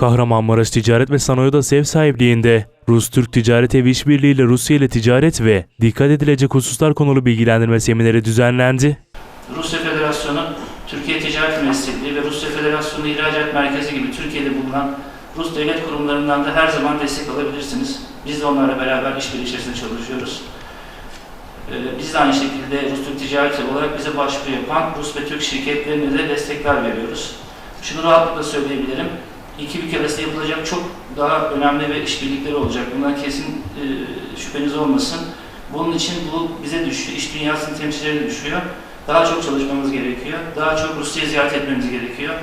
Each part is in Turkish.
Kahramanmaraş Ticaret ve Sanayi Odası ev sahipliğinde Rus-Türk Ticaret Evi İşbirliği ile Rusya ile ticaret ve dikkat edilecek hususlar konulu bilgilendirme semineri düzenlendi. Rusya Federasyonu, Türkiye Ticaret Mesleği ve Rusya Federasyonu İhracat Merkezi gibi Türkiye'de bulunan Rus devlet kurumlarından da her zaman destek alabilirsiniz. Biz de onlarla beraber işbirliği içerisinde çalışıyoruz. Ee, Biz de aynı şekilde Rus Türk Ticaret olarak bize başvuru yapan Rus ve Türk şirketlerine de destekler veriyoruz. Şunu rahatlıkla söyleyebilirim. İki ülke arasında yapılacak çok daha önemli ve işbirlikleri olacak. Bundan kesin e, şüpheniz olmasın. Bunun için bu bize düşüyor, iş dünyasının temsilcilerine düşüyor. Daha çok çalışmamız gerekiyor. Daha çok Rusya'yı ziyaret etmemiz gerekiyor.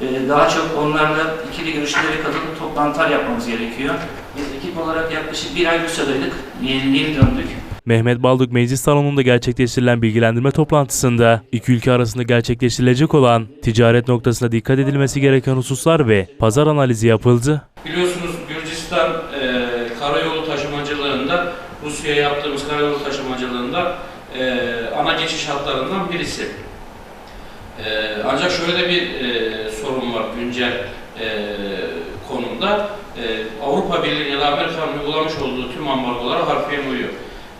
Ee, Daha çok onlarla ikili görüşmelere katılıp toplantılar yapmamız gerekiyor. Biz ekip olarak yaklaşık bir ay Rusya'daydık. Yeni, yeni döndük. Mehmet Balduk Meclis Salonu'nda gerçekleştirilen bilgilendirme toplantısında iki ülke arasında gerçekleştirilecek olan ticaret noktasında dikkat edilmesi gereken hususlar ve pazar analizi yapıldı. Biliyorsunuz Gürcistan e, karayolu taşımacılığında, Rusya'ya yaptığımız karayolu taşımacılığında e, ana geçiş hatlarından birisi. E, ancak şöyle bir e, sorun var güncel e, konumda. E, Avrupa Birliği ya da Amerika'nın uygulamış olduğu tüm ambargolara harfiyen uyuyor.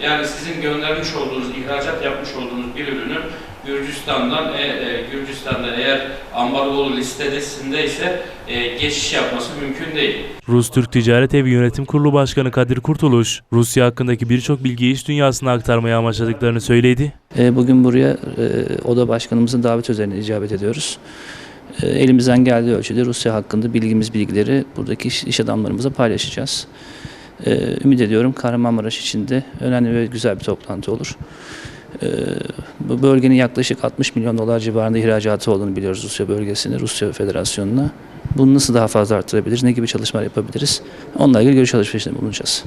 Yani sizin göndermiş olduğunuz, ihracat yapmış olduğunuz bir ürünün Gürcistan'dan, e, e, Gürcistan'da eğer ambargolu listesinde ise e, geçiş yapması mümkün değil. Rus-Türk Ticaret Evi Yönetim Kurulu Başkanı Kadir Kurtuluş, Rusya hakkındaki birçok bilgiyi iş dünyasına aktarmayı amaçladıklarını söyledi. E, Bugün buraya e, oda başkanımızın davet üzerine icabet ediyoruz. E, Elimizden geldiği ölçüde Rusya hakkında bilgimiz bilgileri buradaki iş, iş adamlarımıza paylaşacağız. E, Ümit ediyorum Kahramanmaraş için de önemli ve güzel bir toplantı olur. E, Bu bölgenin yaklaşık 60 milyon dolar civarında ihracatı olduğunu biliyoruz Rusya bölgesine, Rusya Federasyonu'na. Bunu nasıl daha fazla arttırabiliriz, ne gibi çalışmalar yapabiliriz? Onunla ilgili görüş alışverişinde bulunacağız.